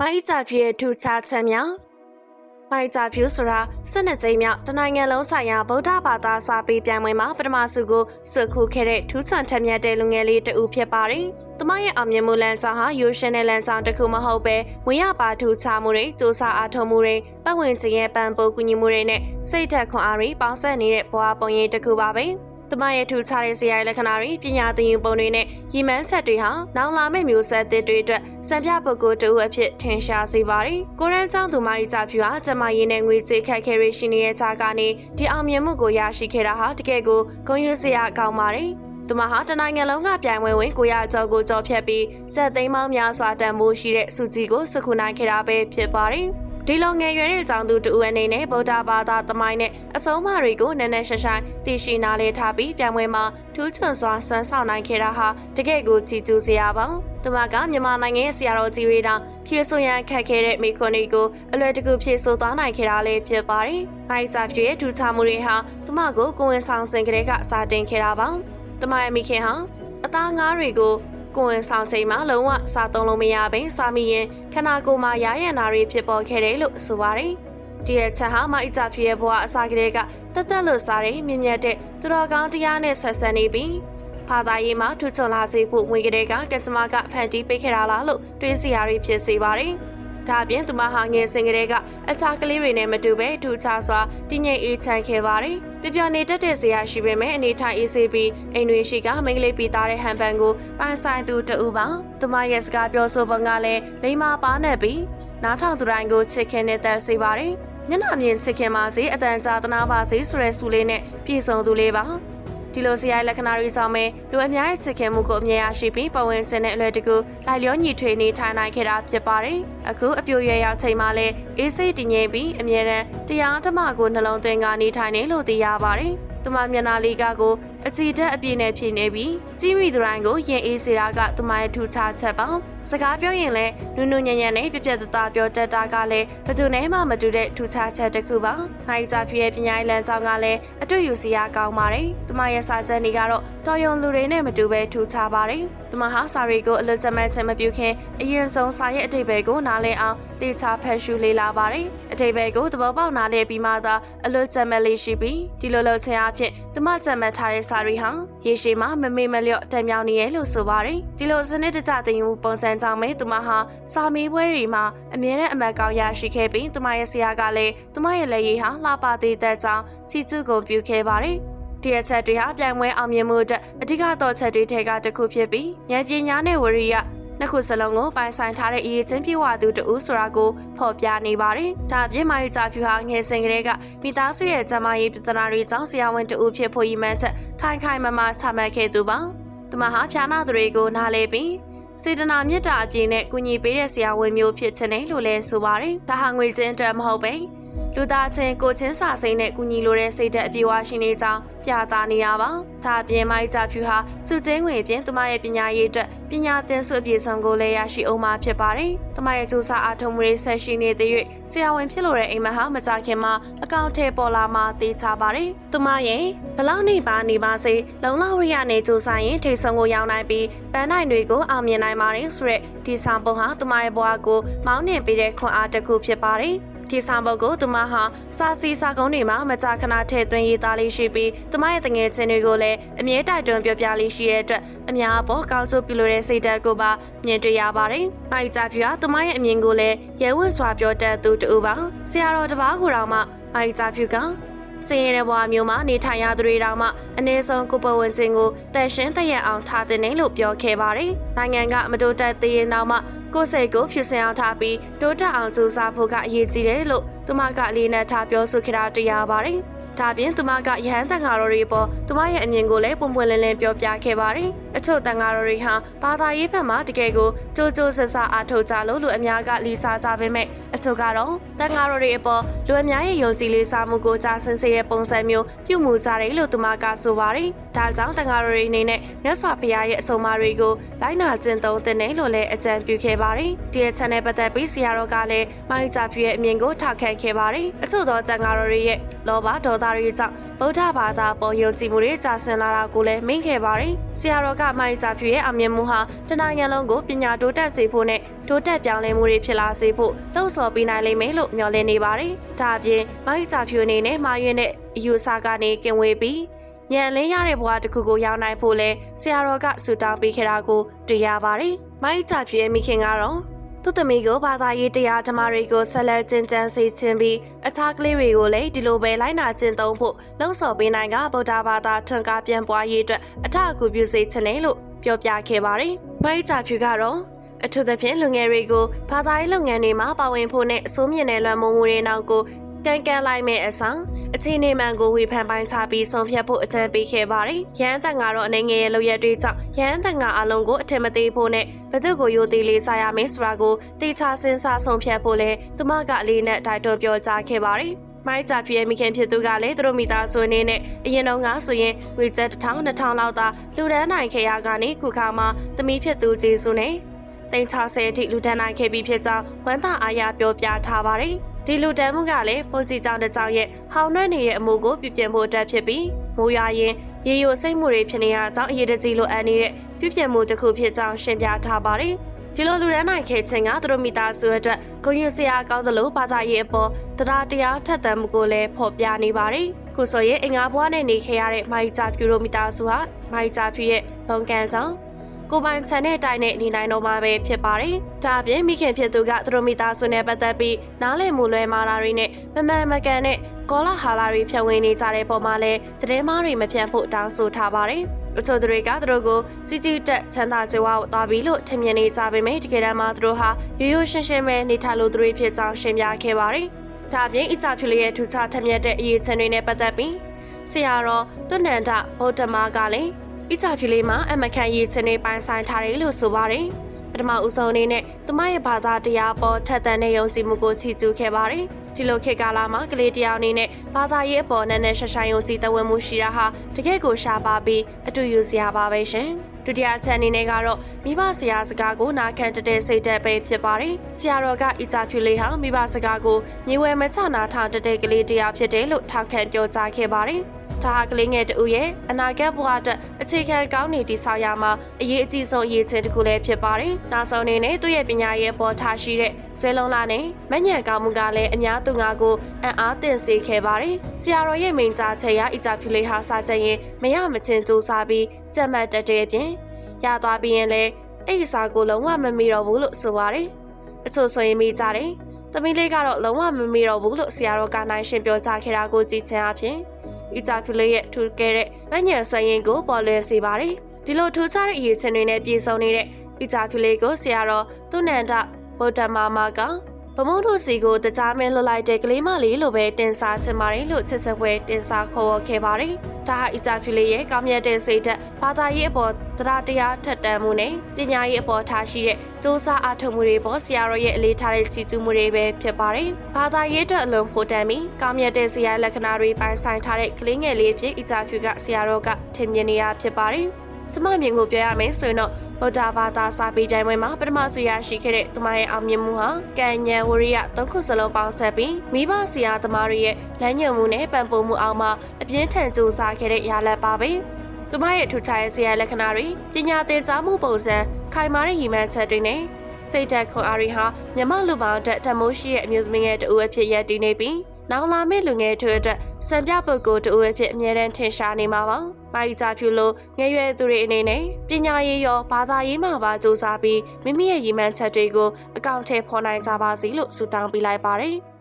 မိုင်းကြဖြည့်ထူခြားချက်များမိုင်းကြဖြူဆိုတာစစ်နှစ်ကြိမ်မြောက်တနိုင်ငံလုံးဆိုင်ရာဗုဒ္ဓဘာသာစာပေပြိုင်ပွဲမှာပထမဆုကိုစုခုခဲ့တဲ့ထူးချွန်ထက်မြက်တဲ့လူငယ်လေးတဦးဖြစ်ပါတယ်။သူမရဲ့အောင်မြင်မှုလမ်းကြောင်းဟာယူရှင်တဲ့လမ်းကြောင်းတစ်ခုမဟုတ်ပဲဝင်ရပါထူခြားမှုတွေစူးစမ်းအားထုတ်မှုတွေပတ်ဝန်းကျင်ရဲ့ပံ့ပိုးကူညီမှုတွေနဲ့စိတ်ဓာတ်ခွန်အားတွေပေါင်းစပ်နေတဲ့ဘဝပုံရိပ်တစ်ခုပါပဲ။သူမရဲ့ထူခြားတဲ့ဇာတ်လက္ခဏာတွေပညာသင်ယူပုံတွေနဲ့ ရည်မှန်းချက်တွေဟာနောင်လာမယ့်မျိုးဆက်သစ်တွေအတွက်စံပြပုဂ္ဂိုလ်တဦးအဖြစ်ထင်ရှားစေပါတယ်။ကိုရန်ကျောင်းသူမကြီးကြဖြူဟာကျမရင်းနဲ့ငွေကြေးခက်ခဲရရှိနေတဲ့ခြားကနေဒီအောင်မြင်မှုကိုရရှိခဲ့တာဟာတကယ်ကိုဂုဏ်ယူစရာကောင်းပါတယ်။သူမဟာတနိုင်ငံလုံးကပြိုင်ပွဲဝင်ကိုရကျော်ကိုကြော်ဖြတ်ပြီးကြက်သိမ်းမောင်းများစွာတန်ဖိုးရှိတဲ့စုကြည်ကိုစုခုနိုင်ခဲ့တာပဲဖြစ်ပါတယ်။ ဒီလိုငယ်ရွယ်တဲ့အကြောင်းသူတူအနေနဲ့ဗုဒ္ဓဘာသာသမိုင်းနဲ့အဆုံးအမတွေကိုနည်းနည်းရှိုင်းရှိုင်းသိရှိနားလည်ထားပြီးပြန်ပွဲမှာထူးချွန်စွာဆွမ်းဆောင်နိုင်ခဲ့တာဟာတကယ့်ကိုချီးကျူးစရာပါသူမကမြန်မာနိုင်ငံရဲ့ဆရာတော်ကြီးတွေတောင်ဖြည့်ဆို့ရန်ခက်ခဲတဲ့မိခွန်းတွေကိုအလွယ်တကူဖြည့်ဆို့သွားနိုင်ခဲ့တာလည်းဖြစ်ပါတယ်။မိုက်စာပြည့်ရဲ့ထူးခြားမှုတွေဟာသူမကိုကိုဝင်ဆောင်စင်ကလေးကစာတင်ခဲ့တာပါ။သူမရဲ့မိခင်ဟာအသားငါးတွေကို ကိုဝင်ဆောင်ချိန်မှာလုံးဝစားသုံးလို့မရဘဲစားမိရင်ခန္ဓာကိုယ်မှာရရန်နာတွေဖြစ်ပေါ်ခဲ့တယ်လို့ဆိုပါတယ်။ဒီရဲ့ချက်ဟာမအကြဖြစ်ရဲ့ဘဝအစားကလေးကတက်တက်လို့စားတဲ့မြင့်မြတ်တဲ့သူတော်ကောင်းတရားနဲ့ဆက်ဆက်နေပြီးဘာသာရေးမှာထူချွန်လာစေဖို့ငွေကလေးကကကြမကဖန်တီးပေးခဲ့တာလားလို့တွေးစီရတွေဖြစ်စေပါတယ်။ ဒါအပြင်သူမဟာငယ်စဉ်ကလေးကအခြားကလေးတွေနဲ့မတူပဲထူခြားစွာတည်ငြိမ်အေးချမ်းခဲ့ပါတယ်။ပြပြနေတတ်တဲ့ဇရာရှိပေမဲ့အနေထိုင်အေးဆေးပြီးအိမ်တွေရှိကမိန်းကလေးပြီးသားတဲ့ဟန်ပန်ကိုပိုင်ဆိုင်သူတူပါ။သူမရဲ့စကားပြောဆိုပုံကလည်းလိမ္မာပါနဲ့ပြီးနားထောင်သူတိုင်းကိုချစ်ခင်နေတဲ့စေပါတယ်။ညနာမြင်ချစ်ခင်ပါစေအတန်ကြာသနာပါစေဆိုရဲဆူလေးနဲ့ပြည့်စုံသူလေးပါ။ ဒီလိုစရိုက်လက္ခဏာတွေကြောင့်ပဲလူအများရဲ့ချစ်ခင်မှုကိုအမြဲရရှိပြီးပတ်ဝန်းကျင်နဲ့အလွယ်တကူလိုက်လျောညီထွေနေထိုင်နိုင်ခဲ့တာဖြစ်ပါတယ်။အခုအပြိုရွယ်ရောက်ချိန်မှလည်းအေးစိတ်တည်ငြိမ်ပြီးအမြဲတမ်းတရားဓမ္မကိုနှလုံးသွင်းကနေထိုင်နေလို့သိရပါတယ်။သူမမျက်နှာလေးကကိုအကြည်တက်အပြည့်နဲ့ဖြည့်နေပြီးကြီးမိသူတိုင်းကိုရင်အေးစေတာကသူမရဲ့ထူခြားချက်ပါ စကားပြောရင်လည်းနုနုညံ့ညံ့နဲ့ပြပြတသားပြောတတ်တာကလည်းဘယ်သူနဲ့မှမတူတဲ့ထူခြားချက်တစ်ခုပါမိုက်ကြဖြစ်ရဲ့ပညာရေးလမ်းကြောင်းကလည်းအတွေ့ယူစရာကောင်းပါတယ်သူမရဲ့စာချက်တွေကတော့တော်ရုံလူတွေနဲ့မတူပဲထူခြားပါတယ်သူမဟာစာတွေကိုအလွတ်ကျမဲ့ခြင်းမပြုခင်အရင်ဆုံးစာရဲ့အတိတ်ဘယ်ကိုနားလည်အောင်တေချာဖတ်ရှုလေ့လာပါတယ်အတိတ်ဘယ်ကိုသဘောပေါက်နားလည်ပြီးမှသာအလွတ်ကျမဲ့လေးရှိပြီးဒီလိုလုပ်ခြင်းအဖြစ်သူမကျမဲ့ထားတဲ့စာတွေဟာရေရှည်မှာမမေ့မလျော့တံမြောင်နေရလို့ဆိုပါတယ်ဒီလိုစနစ်တကျသင်ယူပုံစံကြောင့်ပဲသူမဟာစာမေးပွဲတွေမှာအမြဲတမ်းအမတ်ကောင်းရရှိခဲ့ပြီးသူမရဲ့ဆရာကလည်းသူမရဲ့လက်ရည်ဟာလှပသေးတဲ့ကြောင့်ချီးကျူးကုန်ပြုခဲ့ပါတယ်ဒီအချက်တွေဟာပြိုင်ပွဲအောင်မြင်မှုအတွက်အဓိကတော့ချက်တွေထဲကတစ်ခုဖြစ်ပြီးဉာဏ်ပညာနဲ့ဝရိယနှစ်ခုစလုံးကိုပိုင်ဆိုင်ထားတဲ့အရေးချင်းပြည့်ဝသူတူဆိုတာကိုဖော်ပြနေပါတယ်။ဒါပြည့်မာယူကြဖြူဟာငယ်စဉ်ကလေးကမိသားစုရဲ့ကျမရေးပြဿနာတွေကြောင့်ဆရာဝန်တူဖြစ်ဖို့ရည်မှန်းချက်ခိုင်ခိုင်မာမာချမှတ်ခဲ့သူပါ။သူမဟာဖြာနာသူတွေကိုနားလေပြီး စေတနာမေတ္တာအပြည့်နဲ့ကူညီပေးတဲ့ဆရာဝန်မျိုးဖြစ်ခြင်းလို့လဲဆိုပါတယ်။ဒါဟာငွေချင်းအတွက်မဟုတ်ပဲ လူသားချင်းကိုချင်းစာစိမ့်နဲ့ကူညီလိုတဲ့စိတ်ဓာတ်အပြည့်အဝရှိနေကြောင်းပြသနေတာပါ။ဒါအပြင်မိုက်ကြဖြူဟာစုကျင်းငွေပြင်သူမရဲ့ပညာရေးအတွက်ပညာသင်စုအပြည့်စုံကိုလည်းရရှိအောင်မှာဖြစ်ပါတယ်။သူမရဲ့စူးစမ်းအားထုတ်မှုတွေဆက်ရှိနေသေး၍ဆရာဝန်ဖြစ်လို့တဲ့အိမ်မဟာမကြခင်မှာအကောင့်ထဲပေါ်လာမှသိချပါတယ်။သူမရဲ့ဘလောက်နေပါနေပါစေလုံလောက်ရရနေစူးစမ်းရင်ထိတ်ဆုံးကိုရောက်နိုင်ပြီးပန်းနိုင်တွေကိုအောင်မြင်နိုင်ပါတယ်ဆိုရက်ဒီဆောင်ပုံဟာသူမရဲ့ဘဝကိုမောင်းနှင်ပေးတဲ့ခွန်အားတစ်ခုဖြစ်ပါတယ်။ ဒီဆောင်ပုတ်ကိုသူမဟာစာစီစာကုန်းတွေမှာမကြာခဏထည့်သွင်းရေးသားလေးရှိပြီးသူမရဲ့တငယ်ချင်းတွေကိုလည်းအမြဲတိုက်တွန်းပြောပြလေးရှိတဲ့အတွက်အများပေါ်ကောင်းကျိုးပြုလို့တဲ့စိတ်ဓာတ်ကိုပါမြင်တွေ့ရပါတယ်။မိုက်ကြပြသူမရဲ့အမြင်ကိုလည်းရဲဝံ့စွာပြောတတ်သူတူပါဆရာတော်တပားကိုတော့မှမိုက်ကြပြက စင်ရတဲ့ဘဝမျိုးမှာနေထိုင်ရသူတွေတောင်မှအနည်းဆုံးကိုပဝင်ခြင်းကိုတန်ရှင်းတရက်အောင်ထားတဲ့နေလို့ပြောခဲ့ပါတယ်။နိုင်ငံကမတိုးတက်သေးရင်တောင်မှကိုယ်စိတ်ကိုဖြူစင်အောင်ထားပြီးတိုးတက်အောင်ကြိုးစားဖို့ကအရေးကြီးတယ်လို့သူမကအလေးနက်ထားပြောဆိုခဲ့တာတွေ့ရပါတယ်။ ဒါပြင်သူမကရဟန်းတန်ဃာတော်တွေပေါ်သူမရဲ့အမြင်ကိုလည်းပုံပွင့်လင်းလင်းပြောပြခဲ့ပါတယ်။အချို့တန်ဃာတော်တွေဟာဘာသာရေးဘက်မှာတကယ်ကိုကြိုးကြိုးဆဆအားထုတ်ကြလို့လူအများကလီစားကြပေမဲ့အချို့ကတော့တန်ဃာတော်တွေအပေါ်လူအများရဲ့ယုံကြည်လေးစားမှုကိုကြားဆင်းစေတဲ့ပုံစံမျိုးပြုမှုကြတယ်လို့သူမကဆိုပါတယ်။ဒါကြောင့်တန်ဃာတော်တွေအနေနဲ့မြတ်စွာဘုရားရဲ့အဆုံးအမတွေကိုလိုက်နာကျင့်သုံးတဲ့နယ်လို့လည်းအကြံပြုခဲ့ပါတယ်။ဒီအချက်နဲ့ပတ်သက်ပြီးဆရာတော်ကလည်းမိုင်းကြပြည့်ရဲ့အမြင်ကိုထောက်ခံခဲ့ပါတယ်။အချို့သောတန်ဃာတော်တွေရဲ့လောဘဒေါသသားတွေကြောင့်ဗုဒ္ဓဘာသာပေါ်ယုံကြည်မှုတွေကျဆင်းလာတာကိုလည်းမိန့်ခဲ့ပါတယ်။ဆရာတော်ကမိုင်ဂျာဖြူရဲ့အောင်မြင်မှုဟာတနိုင်ငံလုံးကိုပညာတိုးတက်စေဖို့နဲ့တိုးတက်ပြောင်းလဲမှုတွေဖြစ်လာစေဖို့လှုံ့ဆော်ပေးနိုင်လိမ့်မယ်လို့မျှော်လင့်နေပါတယ်။ဒါအပြင်မိုင်ဂျာဖြူအနေနဲ့မာရွေးတဲ့အယူဆကနေကင်ဝေးပြီးညံလင်းရတဲ့ဘဝတစ်ခုကိုရောက်နိုင်ဖို့လဲဆရာတော်ကဆူတောင်းပေးခဲ့တာကိုတွေ့ရပါတယ်။မိုင်းကြပြည့်မိခင်ကတော့ သူ့သမီးကိုဘာသာရေးတရားဓမ္မတွေကိုဆက်လက်ကျင့်ကြံစေခြင်းပြီးအခြားကလေးတွေကိုလည်းဒီလိုပဲလိုက်နာကျင့်သုံးဖို့လှုံ့ဆော်ပေးနိုင်ကဗုဒ္ဓဘာသာထွန်းကားပြန်ပွားရေးအတွက်အထအကူပြုစေခြင်းနဲ့လို့ပြောပြခဲ့ပါတယ်။မိုင်းကြပြည့်ကတော့အထူးသဖြင့်လူငယ်တွေကိုဘာသာရေးလုပ်ငန်းတွေမှာပါဝင်ဖို့နဲ့အစိုးမြင့်တဲ့လွှမ်းမိုးမှုတွေနောက်ကို ကန်ကန်လိုက်မဲ့အဆောင်အခြေအနေမှန်ကိုဝေဖန်ပိုင်းချပြီးဆုံးဖြတ်ဖို့အကြံပေးခဲ့ပါတယ်။ရန်တက်ကတော့အနေငယ်ရဲ့လုပ်ရက်တွေကြောင့်ရန်တက်ကအလုံးကိုအထင်မသေးဖို့နဲ့ဘသူကိုယိုသေးလေးစားရမယ်ဆိုတာကိုတေချာစဉ်းစားဆုံးဖြတ်ဖို့လဲသူမကအလေးနဲ့တိုက်တွန်းပြောကြားခဲ့ပါတယ်။မိုင်းကြပြည့်မိခင်ဖြစ်သူကလည်းသူတို့မိသားစုအနေနဲ့အရင်တော့ကဆိုရင်ဝေကျက်1000 2000လောက်သာလူဒန်းနိုင်ခဲ့ရကနေခုခါမှာသမီးဖြစ်သူဂျေစုနဲ့တိန်60အထိလူဒန်းနိုင်ခဲ့ပြီးဖြစ်ကြောင်းဝမ်းသာအားရပြောပြထားပါတယ်။ ဒီလူတန်းမှုကလည်းပုံကြည်ကြောင်တစ်ကြောင်ရဲ့ဟောင်းနှွဲ့နေတဲ့အမှုကိုပြပြမှုအတွက်ဖြစ်ပြီးမိုးရွာရင်ရေယိုစိတ်မှုတွေဖြစ်နေရကြောင်းအရေးတကြီးလိုအပ်နေတဲ့ပြပြမှုတစ်ခုဖြစ်ကြောင်းရှင်းပြထားပါတယ်ဒီလိုလူရန်နိုင်ခဲ့ခြင်းကသူတို့မိသားစုအတွက်ဂုဏ်ယူစရာကောင်းသလိုဘာသာရေးအပေါ်တရားတရားထက်သန်မှုကိုလည်းဖော်ပြနေပါတယ်။ခုဆိုရင်အင်္ဂါဘွားနဲ့နေခဲ့ရတဲ့မိုင်ဂျာဖြူတို့မိသားစုဟာမိုင်ဂျာဖြူရဲ့ဘုံကံကြောင့် ကိုပိုင်ချန်တဲ့အတိုင်းနဲ့နေနိုင်တော့မှာပဲဖြစ်ပါတယ်။ဒါအပြင်မိခင်ဖြစ်သူကသူတို့မိသားစုနဲ့ပတ်သက်ပြီးနားလည်မှုလွဲမာတာတွေနဲ့မမှန်မကန်တဲ့ကောလာဟာလာတွေဖြန့်ဝေနေကြတဲ့ပုံမှာလည်းသတင်းမားတွေမဖြန့်ဖို့တောင်းဆိုထားပါတယ်။အချို့သူတွေကသူတို့ကိုကြီးကြီးတက်ချမ်းသာကြွားသွားပြီလို့ထင်မြင်နေကြပေမဲ့တကယ်တမ်းမှာသူတို့ဟာရိုးရိုးရှင်းရှင်းပဲနေထိုင်လို့သူတွေဖြစ်ကြောင်းရှင်းပြခဲ့ပါတယ်။ဒါအပြင်အကြဖြူလေးရဲ့ထူခြားထက်မြက်တဲ့အရေးချင်းတွေနဲ့ပတ်သက်ပြီးဆရာတော်သွနန္ဒဗုဒ္ဓမာကလည်း အကြဖြူလေးမှာအမခန့်ရေးချင်းတွေပိုင်ဆိုင်ထားတယ်လို့ဆိုပါတယ်။ပထမဦးဆုံးအနေနဲ့သူမရဲ့ဘာသာတရားပေါ်ထက်သန်တဲ့ယုံကြည်မှုကိုချီးကျူးခဲ့ပါတယ်။ဒီလိုခေတ်ကာလမှာကလေးတယောက်အနေနဲ့ဘာသာရေးအပေါ်နဲ့နဲ့ရှဆိုင်ယုံကြည်တဝင်းမှုရှိတာဟာတကယ့်ကိုရှားပါပြီးအတူယူစရာပါပဲရှင်။ဒုတိယအချက်အနေနဲ့ကတော့မိဘဆရာစကားကိုနာခံတတဲ့စိတ်သက်ပဲဖြစ်ပါတယ်။ဆရာတော်ကအီချာဖြူလေးဟာမိဘစကားကိုညီဝဲမချနာထတဲ့တဲ့ကလေးတရားဖြစ်တယ်လို့ထောက်ခံပြောကြားခဲ့ပါတယ်။ ဒါဟာကလေးငယ်တူရဲ့အနာဂတ်ဘဝအတွက်အခြေခံကောင်းနေတည်ဆောက်ရမှာအရေးအကြီးဆုံးအရေးချင်းတစ်ခုလည်းဖြစ်ပါတယ်။နောက်ဆုံးအနေနဲ့သူ့ရဲ့ပညာရေးအပေါ်ထားရှိတဲ့ဇဲလုံးလာနဲ့မညံကောင်းမှုကလည်းအများသူငါကိုအံ့အားသင့်စေခဲ့ပါတယ်။ဆရာတော်ရဲ့မိန်ကြားချက်ရအကြဖြူလေးဟာစာချက်ရင်မရမချင်းစူးစမ်းပြီးကြက်မှတ်တတဲ့အပြင်ရသွားပြီးရင်လည်းအဲ့ဒီစာကိုလုံးဝမမီတော့ဘူးလို့ဆိုပါတယ်။အချို့ဆိုရင်မိကြတယ်။သမီးလေးကတော့လုံးဝမမီတော့ဘူးလို့ဆရာတော်ကနိုင်ရှင်ပြောကြားခဲ့တာကိုကြည့်ချင်အပြင် အီတာဖီလေးရဲ့ထူခဲ့တဲ့မညံဆွရင်ကိုပေါ်လွယ်စေပါတယ်ဒီလိုထူခြားတဲ့အရေးချင်းတွေနဲ့ပြည်စုံနေတဲ့အီတာဖီလေးကိုဆရာတော်သူနန္ဒဗုဒ္ဓမာမက ဗမုံတို့စီကိုတကြားမဲလွတ်လိုက်တဲ့ကလေးမလေးလိုပဲတင်စားချင်ပါတယ်လို့ချစ်စပွဲတင်စားခေါ်ခဲ့ပါတယ်။ဒါဟာအီဇာဖီလေးရဲ့ကောင်းမြတ်တဲ့စိတ်ဓာတ်ဘာသာရေးအပေါ်တရားတရားထက်တန်မှုနဲ့ပညာရေးအပေါ်ထားရှိတဲ့စူးစမ်းအားထုတ်မှုတွေပေါ်ဆရာတော်ရဲ့အလေးထားတဲ့ချီးကျူးမှုတွေပဲဖြစ်ပါတယ်။ဘာသာရေးအတွက်အလုံးဖို့တန်ပြီးကောင်းမြတ်တဲ့ဆရာလက္ခဏာတွေပိုင်ဆိုင်ထားတဲ့ကလေးငယ်လေးဖြစ်အီဇာဖီကဆရာတော်ကထင်မြင်နေတာဖြစ်ပါတယ်။ ကျမမြင်ကိုပြောရမယ်ဆိုရင်တော့ဗုဒ္ဓဘာသာစာပေပြိုင်ပွဲမှာပထမဆုရရှိခဲ့တဲ့တမရဲ့အောင်မြင်မှုဟာကံဉဏ်ဝရိယသုံးခုစလုံးပေါင်းဆက်ပြီးမိဘဆရာသမားတွေရဲ့လမ်းညွှန်မှုနဲ့ပံ့ပိုးမှုအောင်မှာအပြင်းထန်ကြိုးစားခဲ့တဲ့ရလဒ်ပါပဲ။သူမရဲ့ထူခြားတဲ့ဆရာလက္ခဏာတွေပညာသင်ကြားမှုပုံစံခိုင်မာတဲ့ရည်မှန်းချက်တွေနဲ့စိတ်သက်ခွန်အားတွေဟာမြမလူပေါင်းတက်တမိုးရှိတဲ့အမျိုးသမီးငယ်တူအဖြစ်ရည်တည်နေပြီး နောင်လာမယ့်လူငယ်တွေအတွက်စံပြပုဂ္ဂိုလ်တူအဖြစ်အမြဲတမ်းထင်ရှားနေမှာပါ။မာရီဂျာဖြူလိုငယ်ရွယ်သူတွေအနေနဲ့ပညာရေးရောဘာသာရေးမှာပါစူးစမ်းပြီးမိမိရဲ့ရည်မှန်းချက်တွေကိုအကောင့်ထဲဖော်နိုင်ကြပါစေလို့ဆုတောင်းပေးလိုက်ပါတယ်။